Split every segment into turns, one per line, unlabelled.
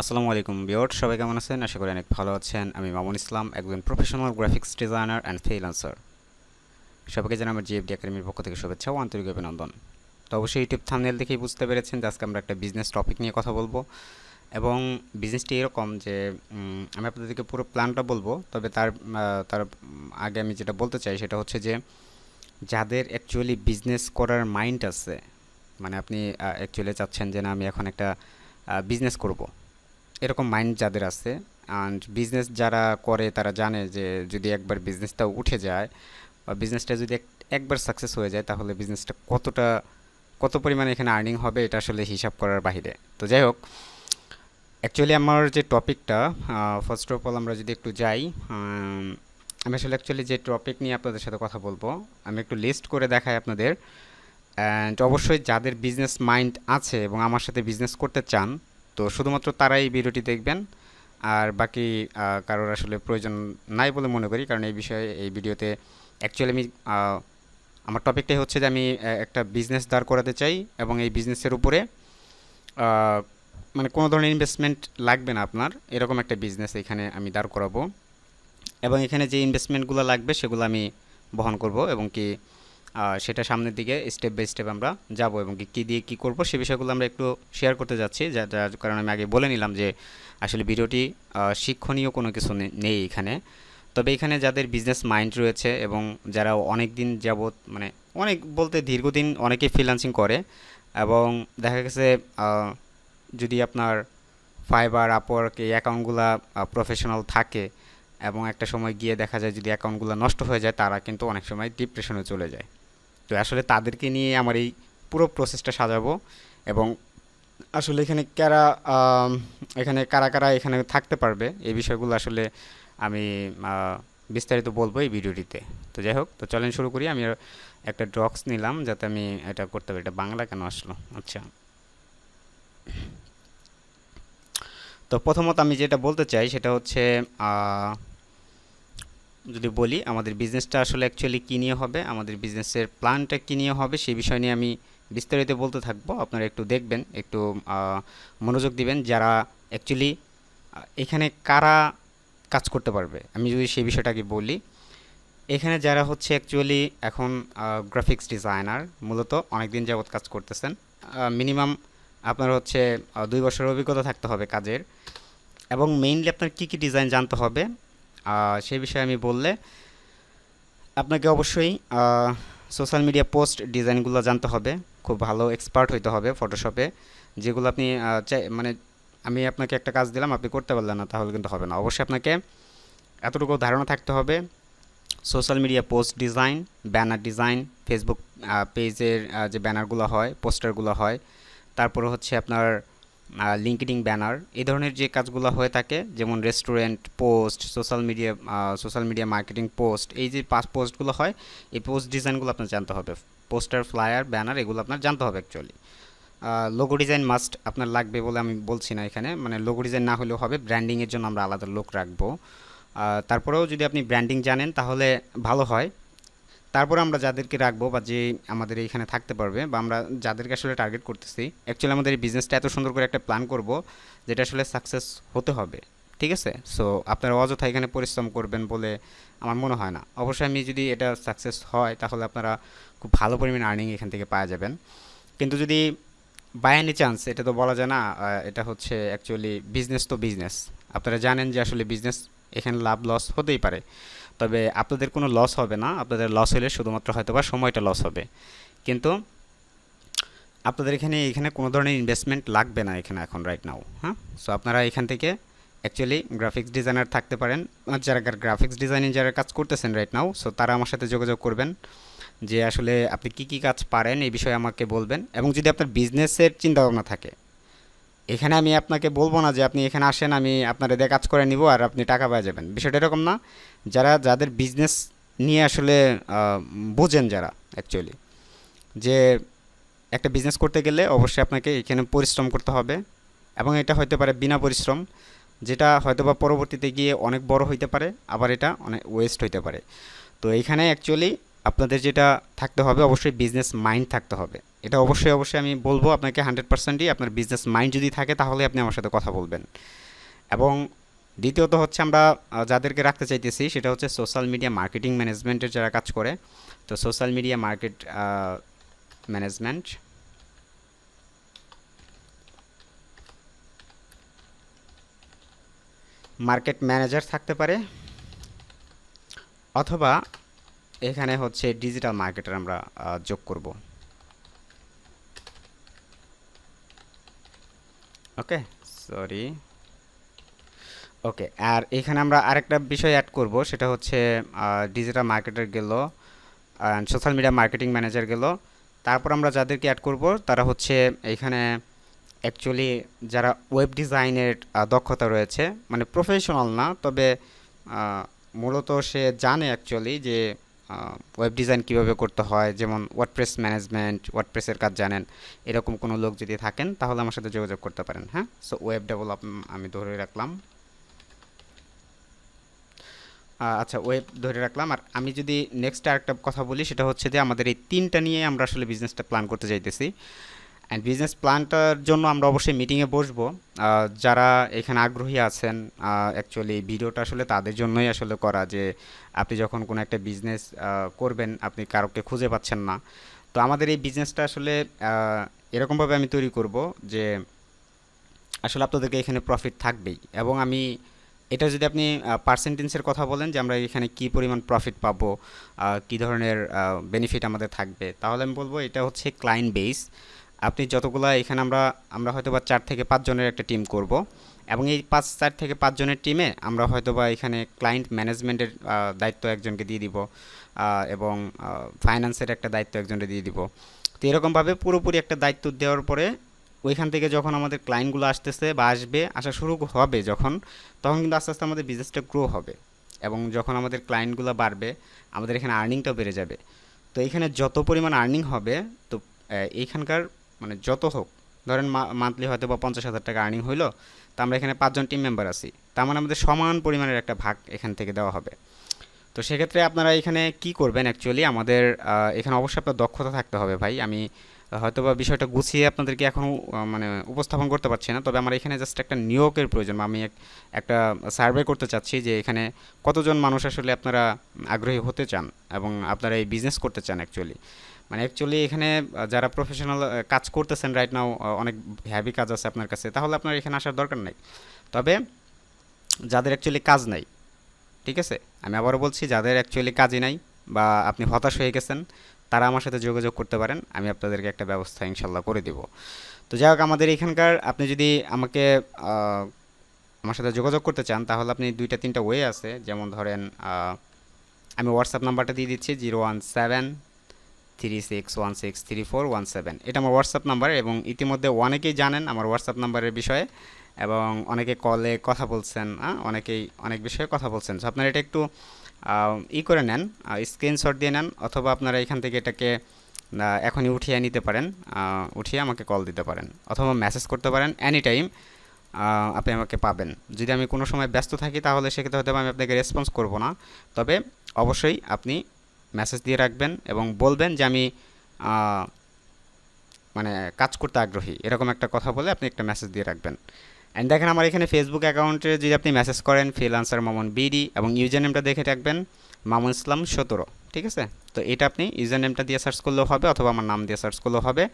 আসসালামু আলাইকুম বিয়ট সবাই কেমন আছেন? আশা করি অনেক ভালো আছেন। আমি মামুন ইসলাম, একজন professional graphics designer and freelancer সবাইকে জানাই আমার জিএফডি একাডেমির পক্ষ থেকে শুভেচ্ছা ও আন্তরিক অভিনন্দন। তো অবশ্যই ইউটিউব থামনেল দেখেই বুঝতে পেরেছেন যে আজকে আমরা একটা বিজনেস টপিক নিয়ে কথা বলব। এবং বিজনেসটি এরকম যে আমি আপনাদেরকে পুরো প্ল্যানটা বলব, তবে তার তার আগে আমি যেটা বলতে চাই সেটা হচ্ছে যে, যাদের অ্যাকচুয়ালি বিজনেস করার মাইন্ড আছে মানে আপনি অ্যাকচুয়ালি চাচ্ছেন যে না আমি এখন একটা বিজনেস করব। এরকম মাইন্ড যাদের আছে। অ্যান্ড বিজনেস যারা করে, তারা জানে যে যদি একবার বিজনেসটা উঠে যায়, বা বিজনেসটা যদি এক- একবার সাকসেস হয়ে যায়, তাহলে বিজনেসটা কতটা, কত পরিমাণে এখানে আর্নিং হবে, এটা আসলে হিসাব করার বাহিরে। তো যাই হোক অ্যাকচুয়ালি আমার যে টপিকটা ফার্স্ট অফ অল আমরা যদি একটু যাই আমি আসলে অ্যাকচুয়ালি যে টপিক নিয়ে আপনাদের সাথে কথা বলব, আমি একটু লিস্ট করে দেখাই আপনাদের। অ্যান্ড অবশ্যই যাদের বিজনেস মাইন্ড আছে এবং আমার সাথে বিজনেস করতে চান তো শুধুমাত্র তারাই ভিডিওটি দেখবেন। আর বাকি কারোর আসলে প্রয়োজন নাই বলে মনে করি, কারণ এই বিষয়ে, এই ভিডিওতে অ্যাকচুয়ালি আমি আমার টপিকটাই হচ্ছে যে আমি একটা বিজনেস দাঁড় করাতে চাই এবং এই বিজনেসের উপরে মানে কোনো ধরনের ইনভেস্টমেন্ট লাগবে না আপনার, এরকম একটা বিজনেস এখানে আমি দাঁড় করাবো। এবং এখানে যে ইনভেস্টমেন্টগুলো লাগবে সেগুলো আমি বহন করব এবং কি সেটা সামনের দিকে স্টেপ বাই স্টেপ আমরা যাব এবং কি দিয়ে কী করব সে বিষয়গুলো আমরা একটু শেয়ার করতে যাচ্ছি যার কারণে আমি আগে বলে নিলাম যে আসলে ভিডিওটি শিক্ষণীয় কোনো কিছু নেই এখানে। তবে এখানে যাদের বিজনেস মাইন্ড রয়েছে এবং যারা অনেক দিন যাবত মানে অনেক বলতে দীর্ঘদিন অনেকেই ফ্রিল্যান্সিং করে এবং দেখা গেছে যদি আপনার ফাইবার আপওয়ার্ক এই অ্যাকাউন্টগুলো প্রফেশনাল থাকে এবং একটা সময় গিয়ে দেখা যায় যদি অ্যাকাউন্টগুলো নষ্ট হয়ে যায়, তারা কিন্তু অনেক সময় ডিপ্রেশনে চলে যায়। তো আসলে তাদেরকে নিয়ে আমার এই পুরো প্রসেসটা সাজাবো এবং আসলে এখানে কারা এখানে কারা কারা এখানে থাকতে পারবে, এই বিষয়গুলো আসলে আমি বিস্তারিত বলব এই ভিডিওটিতে। তো যাই হোক, তো চলেন শুরু করি। আমি একটা ড্রক্স নিলাম যাতে আমি এটা করতে পারি। এটা বাংলা কেন আসলো? আচ্ছা। তো প্রথমত আমি যেটা বলতে চাই সেটা হচ্ছে যদি বলি, আমাদের বিজনেসটা আসলে অ্যাকচুয়ালি কী নিয়ে হবে, আমাদের বিজনেসের প্ল্যানটা কী নিয়ে হবে, সেই বিষয় নিয়ে আমি বিস্তারিত বলতে থাকব। আপনারা একটু দেখবেন, একটু মনোযোগ দিবেন যারা অ্যাকচুয়ালি এখানে কারা কাজ করতে পারবে। আমি যদি সেই বিষয়টাকে বলি, এখানে যারা হচ্ছে অ্যাকচুয়ালি এখন গ্রাফিক্স ডিজাইনার মূলত অনেক দিন যাবৎ কাজ করতেছেন মিনিমাম আপনার হচ্ছে দুই বছরের অভিজ্ঞতা থাকতে হবে কাজের। এবং মেইনলি আপনার কী কী ডিজাইন জানতে হবে সেই বিষয়ে আমি বললে আপনাকে অবশ্যই সোশ্যাল মিডিয়া পোস্ট ডিজাইনগুলো জানতে হবে। খুব ভালো এক্সপার্ট হইতে হবে ফটোশপে যেগুলো আপনি মানে আমি আপনাকে একটা কাজ দিলাম, আপনি করতে পারলেন না, তাহলে কিন্তু হবে না। অবশ্যই আপনাকে এতটুকু ধারণা থাকতে হবে। Social media post design banner design Facebook পেজের যে ব্যানারগুলো হয় পোস্টারগুলো হয়, তারপরে হচ্ছে আপনার লিঙ্কডিং ব্যানার এই ধরনের যে কাজগুলো হয়ে থাকে, যেমন restaurant post social media social media marketing post এই যে পাস পোস্টগুলো হয়, এই পোস্ট ডিজাইনগুলো আপনার জানতে হবে। পোস্টার ফ্লায়ার ব্যানার এগুলো আপনার জানতে হবে অ্যাকচুয়ালি লোগো ডিজাইন মাস্ট আপনার লাগবে বলে আমি বলছি না এখানে। মানে লোগো ডিজাইন না হলেও হবে ব্র্যান্ডিংয়ের জন্য আমরা আলাদা লোক রাখব। তারপরেও যদি আপনি ব্র্যান্ডিং জানেন, তাহলে ভালো হয়। তারপরে আমরা যাদেরকে রাখব বা যে আমাদের এইখানে থাকতে পারবে বা আমরা যাদেরকে আসলে টার্গেট করতেছি অ্যাকচুয়ালি আমাদের এই বিজনেসটা এত সুন্দর করে একটা প্ল্যান করব যেটা আসলে সাকসেস হতে হবে, ঠিক আছে? সো আপনারা অযথা এখানে পরিশ্রম করবেন বলে আমার মনে হয় না। অবশ্যই আমি যদি এটা সাকসেস হয়, তাহলে আপনারা খুব ভালো পরিমাণ আর্নিং এখান থেকে পাওয়া যাবেন। কিন্তু যদি বাই এনি চান্স এটা তো বলা যায় না এটা হচ্ছে অ্যাকচুয়ালি বিজনেস তো বিজনেস আপনারা জানেন যে আসলে বিজনেস এখানে লাভ লস হতেই পারে। তবে আপনাদের কোনো লস হবে না। আপনাদের লস হলে শুধুমাত্র হয়তো বা সময়টা লস হবে। কিন্তু আপনাদের এখানে এখানে কোনো ধরনের ইনভেস্টমেন্ট লাগবে না এখানে এখন রাইট নাও হ্যাঁ? সো আপনারা এখান থেকে অ্যাকচুয়ালি গ্রাফিক্স ডিজাইনার থাকতে পারেন। যারা গ্রাফিক্স ডিজাইনিং যারা কাজ করতেছেন রাইট নাও সো তারা আমার সাথে যোগাযোগ করবেন যে আসলে আপনি কি কি কাজ পারেন এই বিষয়ে আমাকে বলবেন। এবং যদি আপনার বিজনেসের চিন্তাভাবনা থাকে এখানে আমি আপনাকে বলব না যে আপনি এখানে আসেন, আমি আপনার এদের কাজ করে নিব আর আপনি টাকা পাওয়া যাবেন। বিষয়টা এরকম না, যারা, যাদের বিজনেস নিয়ে আসলে বোঝেন যারা অ্যাকচুয়ালি যে একটা বিজনেস করতে গেলে অবশ্যই আপনাকে এখানে পরিশ্রম করতে হবে এবং এটা হতে পারে বিনা পরিশ্রম, যেটা হয়তো বা পরবর্তীতে গিয়ে অনেক বড় হইতে পারে, আবার এটা অনেক ওয়েস্ট হইতে পারে। তো এখানে অ্যাকচুয়ালি আপনাদের যেটা থাকতে হবে, অবশ্যই বিজনেস মাইন্ড থাকতে হবে। এটা অবশ্যই অবশ্যই আমি বলব, আপনাকে হান্ড্রেড পার্সেন্টই আপনার বিজনেস মাইন্ড যদি থাকে তাহলে আপনি আমার সাথে কথা বলবেন। এবং দ্বিতীয়ত হচ্ছে আমরা যাদেরকে রাখতে চাইতেছি, সেটা হচ্ছে সোশ্যাল মিডিয়া মার্কেটিং ম্যানেজমেন্টের যারা কাজ করে, তো social media market management market manager থাকতে পারে, অথবা এখানে হচ্ছে ডিজিটাল মার্কেটার আমরা যোগ করব। ওকে সরি ওকে আর এখানে আমরা আরেকটা বিষয় অ্যাড করব, সেটা হচ্ছে ডিজিটাল মার্কেটার গেল সোশ্যাল মিডিয়া মার্কেটিং ম্যানেজার গেল। তারপর আমরা যাদেরকে অ্যাড করব, তারা হচ্ছে এখানে অ্যাকচুয়ালি যারা ওয়েব ডিজাইনের দক্ষতা রয়েছে মানে প্রফেশনাল না, তবে মূলত সে জানে অ্যাকচুয়ালি যে ওয়েব ডিজাইন কীভাবে করতে হয়, যেমন ওয়ার্ডপ্রেস ম্যানেজমেন্ট ওয়ার্ডপ্রেসের কাজ জানেন, এরকম কোনো লোক যদি থাকেন, তাহলে আমার সাথে যোগাযোগ করতে পারেন হ্যাঁ? সো ওয়েব ডেভেলপ আমি ধরে রাখলাম। আচ্ছা ওয়েব ধরে রাখলাম। আর আমি যদি নেক্সট আরেকটা কথা বলি, সেটা হচ্ছে যে আমাদের এই তিনটা নিয়ে আমরা আসলে বিজনেসটা প্ল্যান করতে চাইতেছি। অ্যান্ড বিজনেস প্ল্যানটার জন্য আমরা অবশ্যই মিটিংয়ে বসবো। যারা এখানে আগ্রহী আছেন অ্যাকচুয়ালি ভিডিওটা আসলে তাদের জন্যই আসলে করা যে, আপনি যখন কোনো একটা বিজনেস করবেন, আপনি কারোকে খুঁজে পাচ্ছেন না। তো আমাদের এই বিজনেসটা আসলে এরকমভাবে আমি তৈরি করব যে, আসলে আপনাদেরকে এখানে প্রফিট থাকবেই। এবং আমি, এটা যদি আপনি পার্সেন্টেন্সের কথা বলেন যে আমরা এখানে কি পরিমাণ প্রফিট পাবো কি ধরনের বেনিফিট আমাদের থাকবে, তাহলে আমি বলব এটা হচ্ছে ক্লায়েন্ট বেস আপনি যতগুলা এখানে আমরা আমরা হয়তো বা চার থেকে পাঁচজনের একটা টিম করব এবং এই পাঁচ, চার থেকে পাঁচজনের টিমে আমরা হয়তো বা এখানে ক্লায়েন্ট ম্যানেজমেন্টের দায়িত্ব একজনকে দিয়ে দিব এবং ফাইন্যান্সের একটা দায়িত্ব একজনকে দিয়ে দিব। তো এরকমভাবে পুরোপুরি একটা দায়িত্ব দেওয়ার পরে ওইখান থেকে যখন আমাদের ক্লায়েন্টগুলো আসতেছে বা আসবে, আসা শুরু হবে যখন, তখন কিন্তু আস্তে আস্তে আমাদের বিজনেসটা গ্রো হবে এবং যখন আমাদের ক্লায়েন্টগুলো বাড়বে, আমাদের এখানে আর্নিংটাও বেড়ে যাবে। তো এখানে যত পরিমাণ আর্নিং হবে, তো এইখানকার মানে যত হোক, ধরেন মান্থলি হয়তো বা পঞ্চাশ হাজার টাকা আর্নিং হইল, তো আমরা এখানে পাঁচজন টিম মেম্বার আছি। তার মানে আমাদের সমান পরিমাণের একটা ভাগ এখান থেকে দেওয়া হবে। তো সেক্ষেত্রে আপনারা এখানে কি করবেন অ্যাকচুয়ালি আমাদের এখানে অবশ্যই আপনার দক্ষতা থাকতে হবে ভাই। আমি হয়তো বা বিষয়টা গুছিয়ে আপনাদেরকে এখনও মানে উপস্থাপন করতে পারছি না। তবে আমার এখানে জাস্ট একটা নিয়োগের প্রয়োজন। আমি একটা সার্ভে করতে চাচ্ছি যে এখানে কতজন মানুষ আসলে আপনারা আগ্রহী হতে চান এবং আপনারা এই বিজনেস করতে চান অ্যাকচুয়ালি মানে অ্যাকচুয়ালি এখানে যারা প্রফেশনাল কাজ করতেছেন রাইট নাও অনেক হ্যাভি কাজ আছে আপনার কাছে, তাহলে আপনার এখানে আসার দরকার নাই। তবে যাদের অ্যাকচুয়ালি কাজ নাই, ঠিক আছে? আমি আবারও বলছি, যাদের অ্যাকচুয়ালি কাজই নাই বা আপনি হতাশ হয়ে গেছেন, তারা আমার সাথে যোগাযোগ করতে পারেন, আমি আপনাদেরকে একটা ব্যবস্থা ইনশাল্লাহ করে দিব। তো যাই হোক, আমাদের এখানকার, আপনি যদি আমাকে আমার সাথে যোগাযোগ করতে চান, তাহলে আপনি দুইটা, তিনটা ওয়ে আছে। যেমন ধরেন আমি হোয়াটসঅ্যাপ নাম্বারটা দিয়ে দিচ্ছি, zero one seven three six one six three four one seven এটা আমার হোয়াটসঅ্যাপ নাম্বার এবং ইতিমধ্যে অনেকেই জানেন আমার হোয়াটসঅ্যাপ নাম্বারের বিষয়ে এবং অনেকে কলে কথা বলছেন আহ, অনেকেই অনেক বিষয়ে কথা বলছেন। সো আপনারা এটা একটু ই করে নেন স্ক্রিনশট দিয়ে নেন অথবা আপনারা এখান থেকে এটাকে এখনই উঠিয়ে নিতে পারেন উঠিয়ে আমাকে কল দিতে পারেন অথবা মেসেজ করতে পারেন এনি টাইম আপনি আমাকে পাবেন। যদি আমি কোনো সময় ব্যস্ত থাকি তাহলে সেক্ষেত্রে হয়তো আমি আপনাকে রেসপন্স করব না। তবে অবশ্যই আপনি মেসেজ দিয়ে রাখবেন এবং বলবেন যে আমি মানে কাজ করতে আগ্রহী। এরকম একটা কথা বলে আপনি একটা মেসেজ দিয়ে রাখবেন। অ্যান্ড দেখেন আমার এখানে ফেসবুক অ্যাকাউন্টে যদি আপনি মেসেজ করেন ফ্রিলান্সার মামুন বিডি এবং ইউজার নেমটা দেখে রাখবেন, মামুন ইসলাম সতেরো, ঠিক আছে? তো এটা আপনি ইউজার নেমটা দিয়ে সার্চ করলেও হবে অথবা আমার নাম দিয়ে সার্চ করলেও হবে।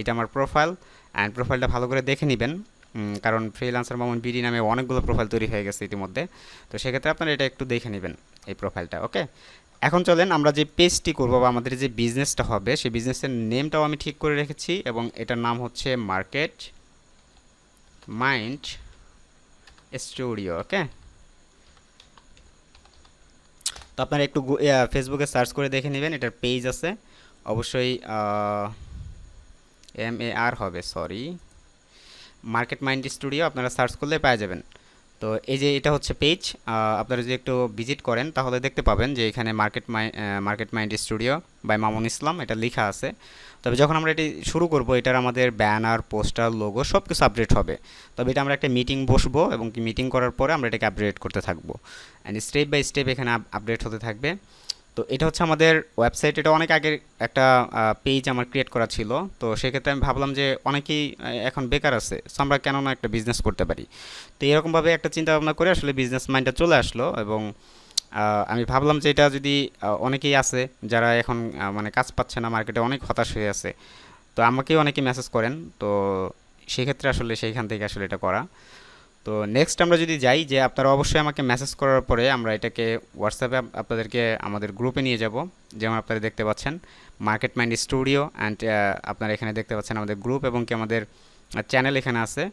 এটা আমার প্রোফাইল অ্যান্ড প্রোফাইলটা ভালো করে দেখে নেবেন। কারণ ফ্রিলান্সার মামুন বিডি নামে অনেকগুলো প্রোফাইল তৈরি হয়ে গেছে ইতিমধ্যে। তো সেক্ষেত্রে আপনারা এটা একটু দেখে নেবেন এই প্রোফাইলটা ওকে এখন চলেন আমরা যে পেজটি করব বা আমাদের যে বিজনেসটা হবে, সেই বিজনেসের নেমটাও আমি ঠিক করে রেখেছি এবং এটার নাম হচ্ছে মার্কেট মাইন্ড স্টুডিও ওকে তো আপনারা একটু ফেসবুকে সার্চ করে দেখে নেবেন, এটার পেজ আছে। অবশ্যই এম এ আর হবে সরি মার্কেট মাইন্ড স্টুডিও আপনারা সার্চ করলে পেয়ে যাবেন। তো এই যে এটা হচ্ছে পেজ আপনারা যদি একটু ভিজিট করেন, তাহলে দেখতে পাবেন যে এখানে market my market mind studio by Mamun Islam এটা লেখা আছে। তবে যখন আমরা এটি শুরু করব, এটার আমাদের ব্যানার পোস্টার লোগো সব কিছু আপডেট হবে। তবে এটা আমরা একটা মিটিং বসবো এবং মিটিং করার পরে আমরা এটাকে আপডেট করতে থাকব। অ্যান্ড স্টেপ বাই স্টেপ এখানে আপডেট হতে থাকবে। তো এটা হচ্ছে আমাদের ওয়েবসাইট এটা অনেক আগের একটা পেজ আমার ক্রিয়েট করা ছিল। তো সেক্ষেত্রে আমি ভাবলাম যে অনেকেই এখন বেকার আছে সো আমরা কেন না একটা বিজনেস করতে পারি। তো এরকমভাবে একটা চিন্তা ভাবনা করে আসলে বিজনেস মাইন্ডটা চলে আসলো এবং আমি ভাবলাম যে এটা যদি অনেকেই আছে যারা এখন মানে কাজ পাচ্ছে না মার্কেটে অনেক হতাশ হয়ে আছে, তো আমাকেই অনেকে মেসেজ করেন। তো সেক্ষেত্রে আসলে সেইখান থেকে আসলে এটা করা। তো নেক্সট আমরা যদি যাই যে আপনারা অবশ্যই আমাকে মেসেজ করার পরে আমরা এটাকে হোয়াটসঅ্যাপে আপনাদেরকে আমাদের গ্রুপে নিয়ে যাব। যেমন আপনারা দেখতে পাচ্ছেন মার্কেট মাইন্ড স্টুডিও অ্যান্ড আপনারা এখানে দেখতে পাচ্ছেন আমাদের গ্রুপ এবং কি আমাদের চ্যানেল এখানে আছে।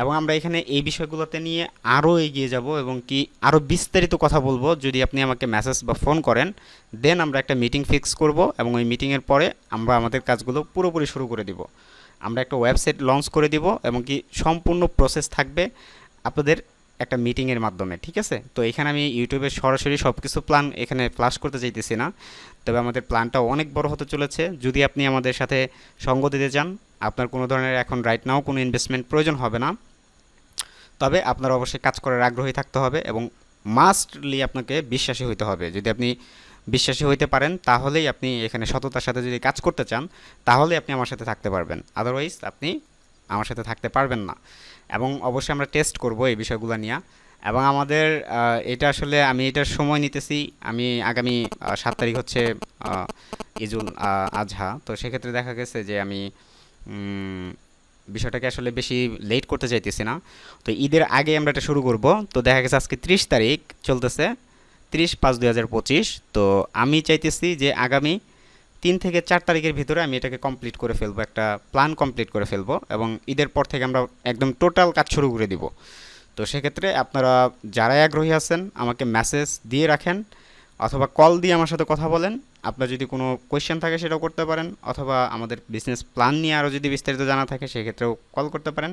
এবং আমরা এখানে এই বিষয়গুলোতে নিয়ে আরও এগিয়ে যাব এবং কি আরও বিস্তারিত কথা বলব। যদি আপনি আমাকে মেসেজ বা ফোন করেন দেন আমরা একটা মিটিং ফিক্স করব এবং ওই মিটিংয়ের পরে আমরা আমাদের কাজগুলো পুরোপুরি শুরু করে দিব। আমরা একটা ওয়েবসাইট লঞ্চ করে দিব এবং কি সম্পূর্ণ প্রসেস থাকবে। আপনাদের একটা মিটিংয়ের মাধ্যমে, ঠিক আছে? তো এখানে আমি ইউটিউবে সরাসরি সব কিছু প্ল্যান এখানে ফ্লাশ করতে চাইতেছি না। তবে আমাদের প্ল্যানটা অনেক বড় হতে চলেছে। যদি আপনি আমাদের সাথে সঙ্গ দিতে চান, আপনার কোনো ধরনের এখন রাইট নাও কোনো ইনভেস্টমেন্ট প্রয়োজন হবে না। তবে আপনার অবশ্যই কাজ করার আগ্রহী থাকতে হবে এবং মাস্টলি আপনাকে বিশ্বাসী হইতে হবে। যদি আপনি বিশ্বাসী হইতে পারেন, তাহলেই আপনি এখানে সততার সাথে যদি কাজ করতে চান, তাহলে আপনি আমার সাথে থাকতে পারবেন। আদারওয়াইজ আপনি আমার সাথে থাকতে পারবেন না। এবং অবশ্যই আমরা টেস্ট করব এই বিষয়গুলো নিয়ে। এবং আমাদের এটা আসলে আমি এটার সময় নিতেছি। আমি আগামী সাত তারিখ হচ্ছে ইজুল আজহা। তো সেক্ষেত্রে দেখা গেছে যে আমি বিষয়টাকে আসলে বেশি লেট করতে চাইতেছি না। তো ঈদের আগে আমরা এটা শুরু করব। তো দেখা গেছে আজকে ত্রিশ তারিখ চলতেছে, ত্রিশ পাঁচ দুই তো আমি চাইতেছি যে আগামী তিন থেকে চার তারিখের ভিতরে আমি এটাকে কমপ্লিট করে ফেলব, একটা প্ল্যান কমপ্লিট করে ফেলব এবং ঈদের পর থেকে আমরা একদম টোটাল কাজ শুরু করে দিব। তো সেক্ষেত্রে আপনারা যারাই আগ্রহী আছেন, আমাকে মেসেজ দিয়ে রাখেন অথবা কল দিয়ে আমার সাথে কথা বলেন। আপনার যদি কোনো কোয়েশ্চেন থাকে সেটাও করতে পারেন অথবা আমাদের বিজনেস প্ল্যান নিয়ে আরও যদি বিস্তারিত জানা থাকে, সেক্ষেত্রেও কল করতে পারেন।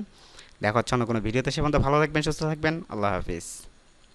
দেখা হচ্ছে অন্য কোনো ভিডিওতে, সে ভালো থাকবেন, সুস্থ থাকবেন। আল্লাহ হাফিজ।